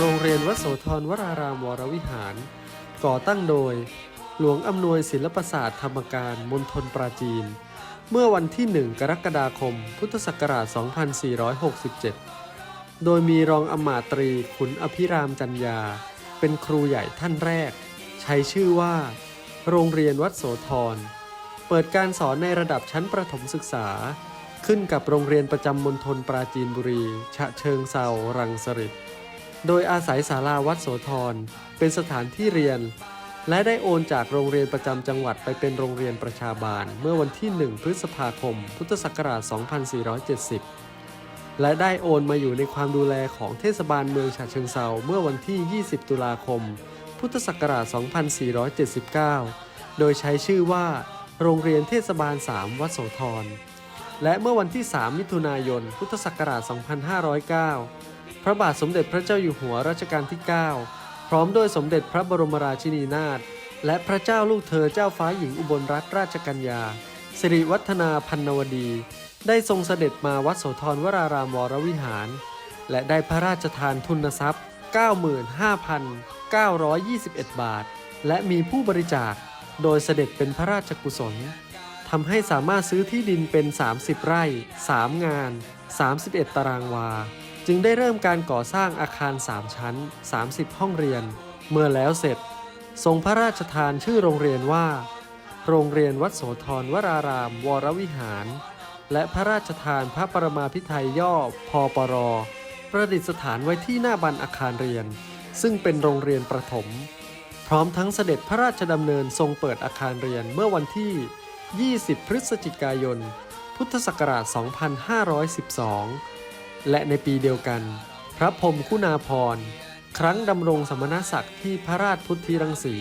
โรงเรียนวัดโสธรวรารามวรวิหาร ก่อตั้งโดย หลวงอำนวยศิลปศาสตร์ธรรมการมณฑลปราจีน เมื่อวันที่ 1 กรกฎาคม พุทธศักราช 2467 โดยมีรองอมาตรีขุนอภิรามจันยา เป็นครูใหญ่ท่านแรก ใช้ชื่อว่า โรงเรียนวัดโสธร เปิดการสอนในระดับชั้นประถมศึกษา ขึ้นกับโรงเรียนประจำมณฑลปราจีนบุรี ฉะเชิงเซารังสฤษ โดยอาศัยศาลาวัดโสธรเป็นสถานที่เรียน และได้โอนจากโรงเรียนประจำจังหวัดไปเป็นโรงเรียนประชาบาล เมื่อวันที่ 1 พฤษภาคม พุทธศักราช 2470 และได้โอนมาอยู่ในความดูแลของเทศบาลเมืองฉะเชิงเซาเมื่อวันที่ 20 ตุลาคม พุทธศักราช 2479 โดยใช้ชื่อว่า โรงเรียนเทศบาล 3 วัดโสธรและเมื่อวันที่ 3 มิถุนายน พุทธศักราช 2509 พระบาทสมเด็จพระเจ้าอยู่หัวรัชกาลที่ 9 พร้อมด้วยสมเด็จพระบรมราชินีนาถและพระเจ้าลูกเธอเจ้าฟ้าหญิงอุบลรัตนราชกัญญาสิริวัฒนาพันนวดี ได้ทรงเสด็จมาวัดโสธรวรารามวรวิหาร และได้พระราชทานทุนทรัพย์ 95,921 บาท และมีผู้บริจาคโดยเสด็จเป็นพระราชกุศลทำให้สามารถซื้อที่ดินเป็น 30 ไร่ 3 งาน 31 ตารางวา จึงได้เริ่มการก่อสร้างอาคาร 3 ชั้น 30 ห้องเรียน เมื่อแล้วเสร็จ ทรงพระราชทานชื่อโรงเรียนว่า โรงเรียนวัดโสธรวราราม วรวิหาร และพระราชทานพระปรมาภิไธยย่อพอปร ประดิษฐานไว้ที่หน้าบันอาคารเรียน ซึ่งเป็นโรงเรียนประถม พร้อมทั้งเสด็จพระราชดำเนินทรงเปิดอาคารเรียนเมื่อวันที่ 20 พฤศจิกายน พุทธศักราช 2512 และในปีเดียวกัน พระพรหมคุณาภรณ์ครั้งดำรงสมณศักดิ์ที่พระราชพุทธิรังสี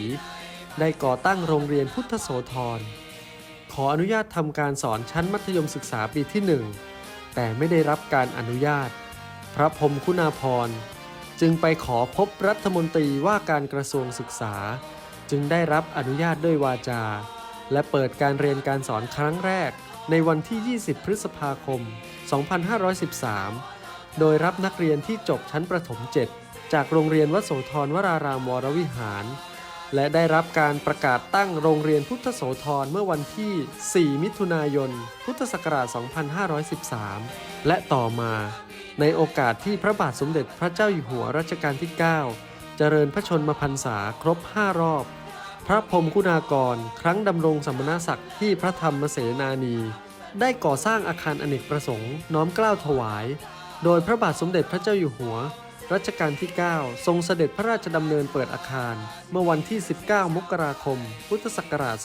ได้ก่อตั้งโรงเรียนพุทธโสธร ขออนุญาตทำการสอนชั้นมัธยมศึกษาปีที่1แต่ไม่ได้รับการอนุญาต พระพรหมคุณาภรณ์จึงไปขอพบรัฐมนตรีว่าการกระทรวงศึกษา จึงได้รับอนุญาตด้วยวาจา และเปิดการเรียนการสอนครั้งแรก ในวันที่ 20 พฤษภาคม 2513 โดยรับนักเรียนที่จบชั้นประถม 7 จากโรงเรียนวัดโสธรวรารามวรวิหาร และได้รับการประกาศตั้งโรงเรียนพุทธโสธรเมื่อวันที่ 4 มิถุนายน พุทธศักราช 2513 และต่อมา ในโอกาสที่พระบาทสมเด็จพระเจ้าอยู่หัวรัชกาลที่ 9 เจริญพระชนมพรรษาครบ 5 รอบ พระพรมคุณากร ครั้งดำรงสมณศักดิ์ที่พระธรรมเสนานี ได้ก่อสร้างอาคารอเนกประสงค์น้อมเกล้าถวาย โดยพระบาทสมเด็จพระเจ้าอยู่หัว รัชกาลที่ 9 ทรงเสด็จพระราชดำเนินเปิดอาคาร เมื่อวันที่ 19 มกราคม พุทธศักราช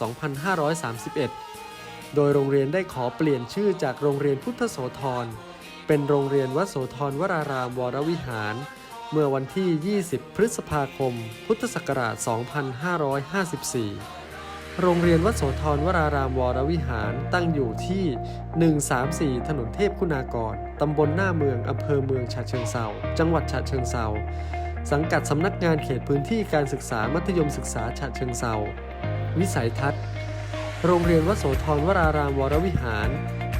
2531 โดยโรงเรียนได้ขอเปลี่ยนชื่อจากโรงเรียนพุทธโสธร เป็นโรงเรียนวัดโสธรวรารามวรวิหาร เมื่อวันที่ 20 พฤษภาคม พุทธศักราช 2554 โรงเรียนวัดโสธรวรารามวรวิหารตั้งอยู่ที่ 134 ถนนเทพคุณากร ตำบลหน้าเมือง อำเภอเมืองฉะเชิงเซาจังหวัดฉะเชิงเซาสังกัดสำนักงานเขตพื้นที่การศึกษามัธยมศึกษาฉะเชิงเซาวิสัยทัศน์ โรงเรียนวัดโสธรวรารามวรวิหาร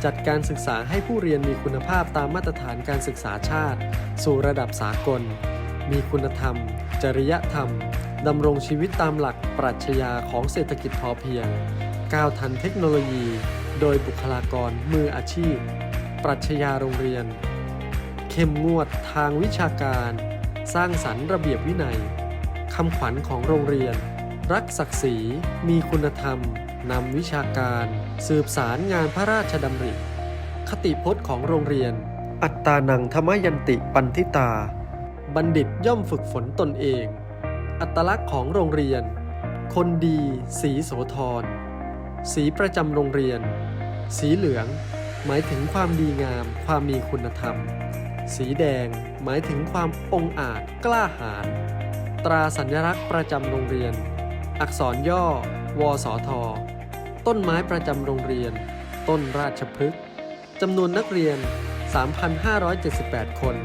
จัดการศึกษาให้ผู้เรียนมีคุณภาพตามมาตรฐานการศึกษาชาติ สู่ระดับสากล มีคุณธรรม จริยธรรม ดำรงชีวิตตามหลักปรัชญาของเศรษฐกิจพอเพียง ก้าวทันเทคโนโลยี โดยบุคลากรมืออาชีพ ปรัชญาโรงเรียน เข้มงวดทางวิชาการ สร้างสรรค์ระเบียบวินัยคำขวัญของโรงเรียน รักศักดิ์ศรี มีคุณธรรม นำวิชาการ สืบสารงานพระราชดำริ คติพจน์ของโรงเรียน อัตตานังธรรมยันติปันทิตา บัณฑิตย่อมฝึกฝนตนเอง อัตลักษณ์ของโรงเรียน คนดี สีโสธร สีประจำโรงเรียน สีเหลือง หมายถึงความดีงาม ความมีคุณธรรม สีแดง หมายถึงความองอาจกล้าหาญ ตราสัญลักษณ์ประจำโรงเรียน อักษรย่อ วสท ต้นไม้ประจำโรงเรียน ต้นราชพฤกษ์จำนวนนักเรียน 3,578 คน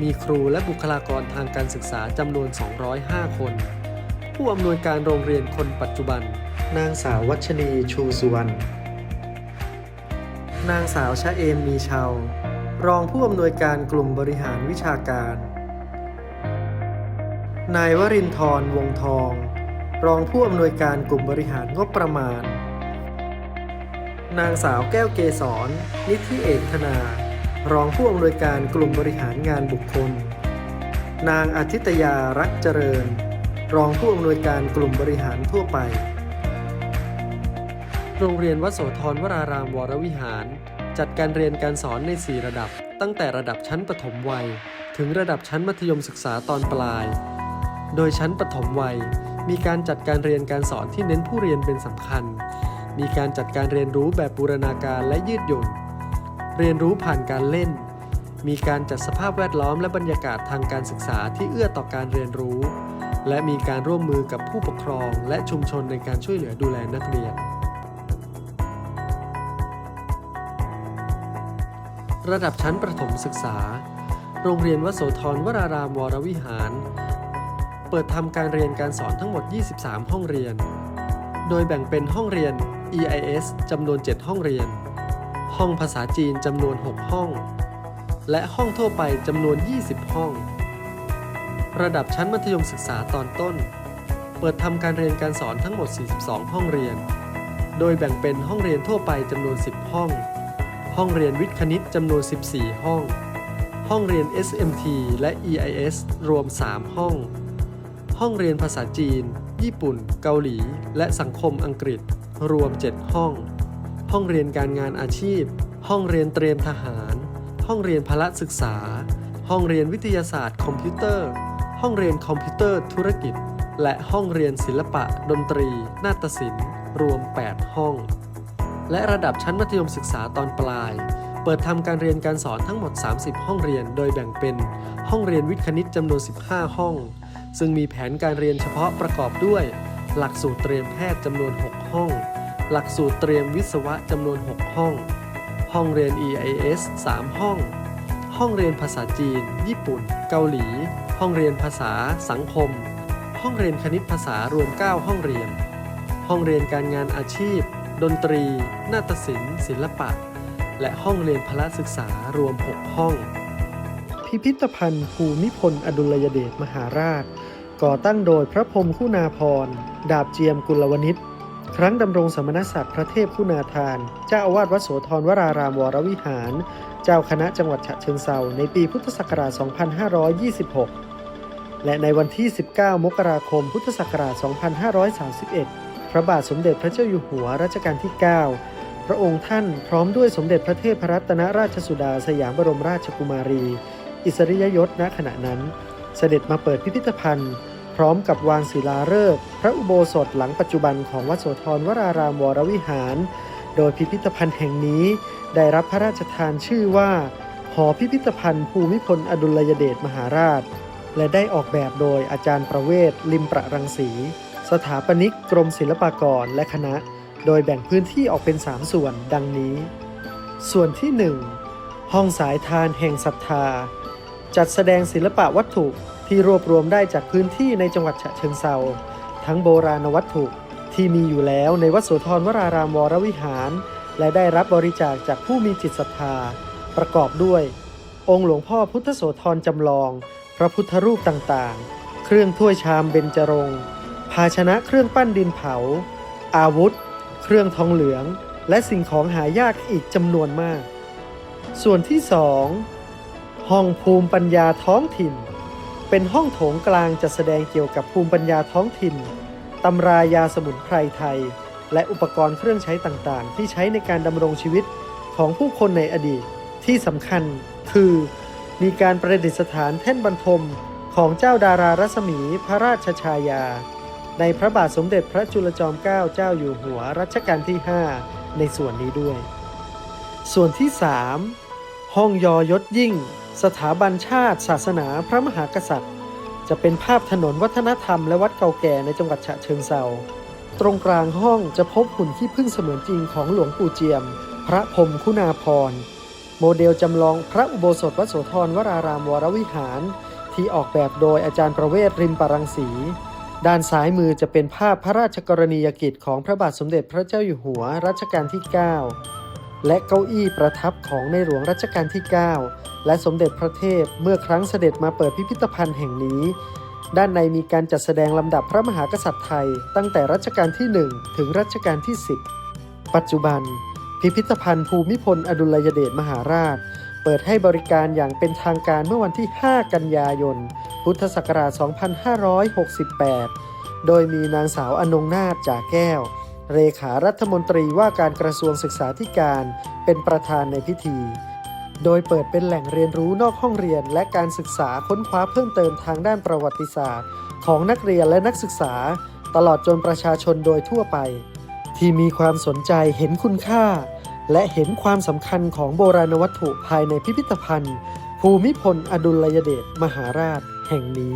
มีครูและบุคลากรทางการศึกษาจำนวน 205 คน ผู้อำนวยการโรงเรียนคนปัจจุบัน นางสาววัชนีชูสุวรรณ นางสาวชะเอมมีชาวรองผู้อำนวยการกลุ่มบริหารวิชาการ นายวรินทร์วงทอง รองผู้อำนวยการกลุ่มบริหารงบประมาณ นางสาวแก้วเกษรนิธิเอกธนา รองผู้อำนวยการกลุ่มบริหารงานบุคคล นางอาทิตยารักเจริญ รองผู้อำนวยการกลุ่มบริหารทั่วไป โรงเรียนวัดโสธรวรารามวรวิหาร จัดการเรียนการสอนใน 4 ระดับ ตั้งแต่ระดับชั้นประถมวัย ถึงระดับชั้นมัธยมศึกษาตอนปลาย โดยชั้นประถมวัยมีการจัดการเรียนการสอนที่เน้นผู้เรียนเป็นสำคัญ มีการจัดการเรียนรู้แบบบูรณาการและยืดหยุ่น เรียนรู้ผ่านการเล่น มีการจัดสภาพแวดล้อมและบรรยากาศทางการศึกษาที่เอื้อต่อการเรียนรู้ และมีการร่วมมือกับผู้ปกครองและชุมชนในการช่วยเหลือดูแลนักเรียน ระดับชั้นประถมศึกษา โรงเรียนวโสธรวรารามวรวิหาร เปิดทำการเรียนการสอนทั้งหมด 23 ห้องเรียน โดยแบ่งเป็นห้องเรียน EIS จำนวน 7 ห้องเรียน ห้องภาษาจีนจำนวน 6 ห้อง และห้องทั่วไปจำนวน 20 ห้อง ระดับชั้นมัธยมศึกษาตอนต้น เปิดทำการเรียนการสอนทั้งหมด 42 ห้องเรียน โดยแบ่งเป็นห้องเรียนทั่วไปจำนวน 10 ห้อง ห้องเรียนวิทย์คณิตจำนวน 14 ห้อง ห้องเรียน SMT และ EIS รวม 3 ห้อง ห้องเรียนภาษาจีน ญี่ปุ่น เกาหลี และสังคมอังกฤษ รวม 7 ห้อง ห้องเรียนการงานอาชีพ ห้องเรียนเตรียมทหาร ห้องเรียนพละศึกษา ห้องเรียนวิทยาศาสตร์คอมพิวเตอร์ ห้องเรียนคอมพิวเตอร์ธุรกิจ และห้องเรียนศิลปะ ดนตรี นาฏศิลป์ รวม 8 ห้อง และระดับชั้นมัธยมศึกษาตอนปลาย เปิดทำการเรียนการสอนทั้งหมด 30 ห้องเรียน โดยแบ่งเป็น ห้องเรียนวิทย์คณิตจำนวน 15 ห้อง ซึ่งมีแผนการเรียนเฉพาะประกอบด้วย หลักสูตรเตรียมแพทย์จำนวน 6 ห้อง หลักสูตรเตรียมวิศวะจำนวน 6 ห้อง ห้องเรียน EIS 3 ห้อง ห้องเรียนภาษาจีน ญี่ปุ่น เกาหลี ห้องเรียนภาษาสังคม ห้องเรียนคณิตภาษารวม 9 ห้องเรียน ห้องเรียนการงานอาชีพ ดนตรี นาฏศิลป์ ศิลปะ และห้องเรียนพละศึกษารวม 6 ห้อง พิพิธภัณฑ์ภูมิพลอดุลยเดชมหาราช ก่อตั้งโดยพระพรหมคุณาภรดาบเจียมกุลวณิชครั้งดำรงสมณศักดิ์พระเทพคุณาทาน เจ้าอาวาสวัดโสธรวรารามวรวิหาร เจ้าคณะจังหวัดฉะเชิงเซาในปีพุทธศักราช 2526 และในวันที่ 19 มกราคม พุทธศักราช 2531 พระบาทสมเด็จพระเจ้าอยู่หัวรัชกาลที่ 9 พระองค์ท่านพร้อมด้วยสมเด็จพระเทพรัตนราชสุดาสยามบรมราชกุมารี อิสริยยศณขณะนั้น เสด็จมาเปิดพิพิธภัณฑ์ พร้อมกับวางศิลาฤกษ์พระอุโบสถหลังปัจจุบันของวัดโสธรวรารามวรวิหาร โดยพิพิธภัณฑ์แห่งนี้ได้รับพระราชทานชื่อว่า หอพิพิธภัณฑ์ภูมิพลอดุลยเดชมหาราช และได้ออกแบบโดยอาจารย์ประเวศลิมประรังสี สถาปนิกกรมศิลปากรและคณะ โดยแบ่งพื้นที่ออกเป็น 3 ส่วนดังนี้ ส่วนที่ 1 ห้องสายทานแห่งศรัทธา จัดแสดงศิลปะวัตถุ ที่รวบรวมได้จากพื้นที่ในจังหวัดฉะเชิงเซาทั้งโบราณวัตถุที่มีอยู่แล้วในวัดโสธรวรารามวรวิหาร และได้รับบริจาคจากผู้มีจิตศรัทธา ประกอบด้วย องค์หลวงพ่อพุทธโสธรจำลอง พระพุทธรูปต่างๆ เครื่องถ้วยชามเบญจรงค์ภาชนะเครื่องปั้นดินเผา อาวุธ เครื่องทองเหลือง และสิ่งของหายากอีกจำนวนมาก ส่วนที่2ห้องภูมิปัญญาท้องถิ่น เป็นห้องโถงกลางจัดแสดงเกี่ยวกับภูมิปัญญาท้องถิ่น ตำรายาสมุนไพรไทย และอุปกรณ์เครื่องใช้ต่างๆ ที่ใช้ในการดำรงชีวิตของผู้คนในอดีต ที่สำคัญคือ มีการประดิษฐานแท่นบรรทมของเจ้าดารารัศมีพระราชชายา ในพระบาทสมเด็จพระจุลจอมเกล้าเจ้าอยู่หัวรัชกาลที่ 5 ในส่วนนี้ด้วย ส่วนที่ 3 ห้องยอยศยิ่ง สถาบันชาติ ศาสนาพระมหากษัตริย์ จะเป็นภาพถนนวัฒนธรรมและวัดเก่าแก่ในจังหวัดฉะเชิงเซาตรงกลางห้องจะพบหุ่นขี้ผึ้งเสมือนจริงของหลวงปู่เจียม พระพรมคุณาภรโมเดลจำลองพระอุโบสถวัดโสธรวรารามวรวิหาร ที่ออกแบบโดยอาจารย์ประเวศริมปรังสี ด้านซ้ายมือจะเป็นภาพพระราชกรณียกิจของพระบาทสมเด็จพระเจ้าอยู่หัวรัชกาลที่ 9 และเก้าอี้ประทับของในหลวงรัชกาลที่ 9 และสมเด็จพระเทพเมื่อครั้งเสด็จมาเปิดพิพิธภัณฑ์แห่งนี้ ด้านในมีการจัดแสดงลำดับพระมหากษัตริย์ไทย ตั้งแต่รัชกาลที่ 1 ถึงรัชกาลที่ 10 ปัจจุบัน พิพิธภัณฑ์ภูมิพลอดุลยเดชมหาราช เปิดให้บริการอย่างเป็นทางการเมื่อวันที่ 5 กันยายน พุทธศักราช 2568 โดยมีนางสาวอนงนาถจ่าแก้ว เลขารัฐมนตรีว่าการกระทรวงศึกษาธิการเป็นประธานในพิธี โดยเปิดเป็นแหล่งเรียนรู้นอกห้องเรียน และการศึกษาค้นคว้าเพิ่มเติมทางด้านประวัติศาสตร์ ของนักเรียนและนักศึกษา ตลอดจนประชาชนโดยทั่วไป ที่มีความสนใจเห็นคุณค่า และเห็นความสำคัญของโบราณวัตถุภายในพิพิธภัณฑ์ ภูมิพลอดุลยเดชมหาราช แห่งนี้